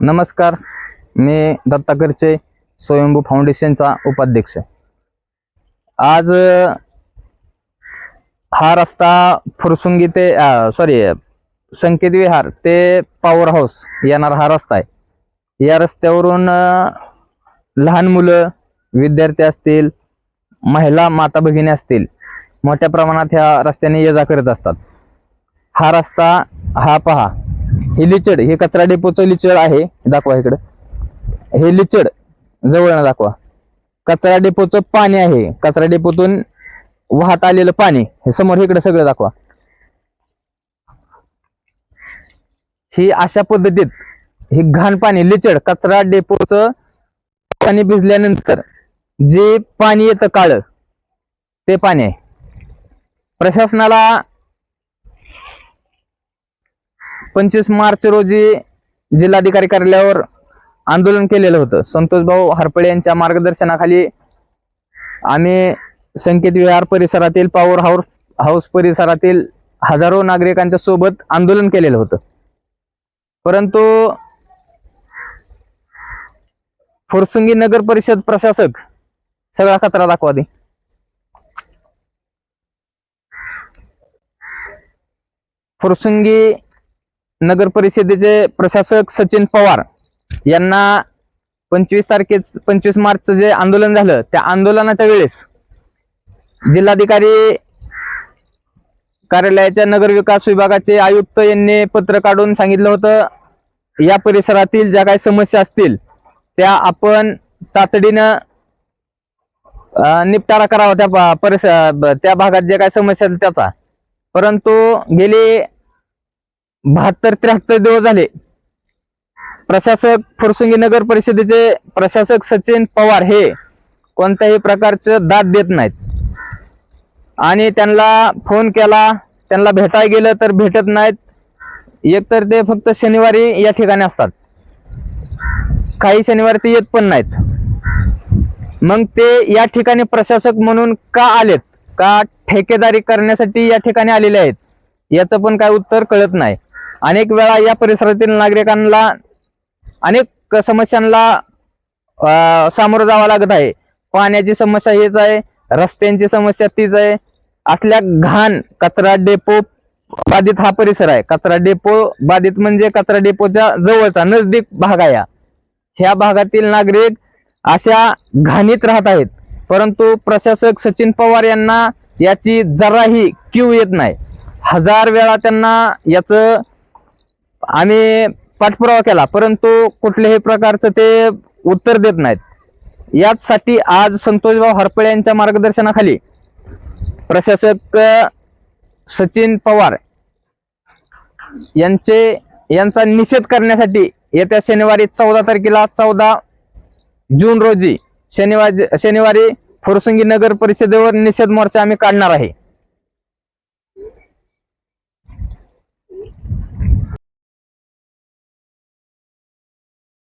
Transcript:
नमस्कार मी दत्ताकरचे स्वयंभू फाउंडेशनचा उपाध्यक्ष. आज हा रस्ता फुरसुंगी ते सॉरी संकेत विहार ते पॉवर हाऊस येणारा हा रस्ता आहे. या रस्त्यावरून लहान मुलं विद्यार्थी असतील महिला माता भगिनी असतील मोठ्या प्रमाणात ह्या रस्त्याने ये जा करत असतात. हा रस्ता हा पहा हे लिचड हे कचरा डेपोचं लिचड आहे. दाखवा इकडं. हे लिचड जवळ दाखवा. कचरा डेपोचं पाणी आहे. कचरा डेपोतून वाहत आलेलं पाणी हे समोर इकडे सगळं दाखवा. ही अशा पद्धतीत हे घाण पाणी लिचड कचरा डेपोचं पाणी भिजल्यानंतर जे पाणी येतं काळ ते पाणी आहे. प्रशासनाला पंचवीस मार्च रोजी जिल्हाधिकारी कार्यालयावर आंदोलन केलेलं होतं. संतोष भाऊ हरपळे यांच्या मार्गदर्शनाखाली आम्ही संकेत विहार परिसरातील पॉवर हाऊस हाऊस परिसरातील हजारो नागरिकांच्या सोबत आंदोलन केलेलं होतं. परंतु फुरसुंगी नगर परिषद प्रशासक सगळा कचरा दाखवा दे. फुरसुंगी नगर परिषदेचे प्रशासक सचिन पवार यांना पंचवीस तारखेच पंचवीस मार्चचं जे आंदोलन झालं त्या आंदोलनाच्या वेळेस जिल्हाधिकारी कार्यालयाच्या नगर विकास विभागाचे आयुक्त यांनी पत्र काढून सांगितलं होतं या परिसरातील ज्या काही समस्या असतील त्या आपण तातडीनं निपटारा करावा त्या परिसर त्या भागात जे काही समस्या त्याचा. परंतु गेली बहात्तर त्र्याहत्तर दिवस झाले. प्रशासक फुरसुंगी नगर परिषदेचे प्रशासक सचिन पवार हे कोणत्याही प्रकारचं दाद देत नाहीत. आणि त्यांना फोन केला त्यांना भेटायला गेलं तर भेटत नाहीत. एकतर ते फक्त शनिवारी या ठिकाणी असतात. काही शनिवारी ते येत पण नाहीत. मग ते या ठिकाणी प्रशासक म्हणून का आलेत? का ठेकेदारी करण्यासाठी या ठिकाणी आलेले आहेत? याचं पण काय उत्तर कळत नाही. अनेक वेळा या परिसरातील नागरिकांना अनेक समस्यांना सामोरं जावं लागत आहे. पाण्याची समस्या हीच आहे रस्त्यांची समस्या तीच आहे. असल्या घाण कचरा डेपो बाधित हा परिसर आहे. कचरा डेपो बाधित म्हणजे कचरा डेपोच्या जवळचा नजदीक भाग आहे ह्या भागातील नागरिक अशा घाणीत राहत आहेत. परंतु प्रशासक सचिन पवार यांना याची जराही क्यू येत नाही. हजार वेळा त्यांना याचं आम्ही पाठपुरावा केला परंतु कुठल्याही प्रकारचं ते उत्तर देत नाहीत. याचसाठी आज संतोषभाऊ हरपळे यांच्या मार्गदर्शनाखाली प्रशासक सचिन पवार यांचे यांचा निषेध करण्यासाठी येत्या शनिवारी चौदा तारखेला चौदा जून रोजी शनिवार शनिवारी फुरसुंगी नगर परिषदेवर निषेध मोर्चा आम्ही काढणार आहे.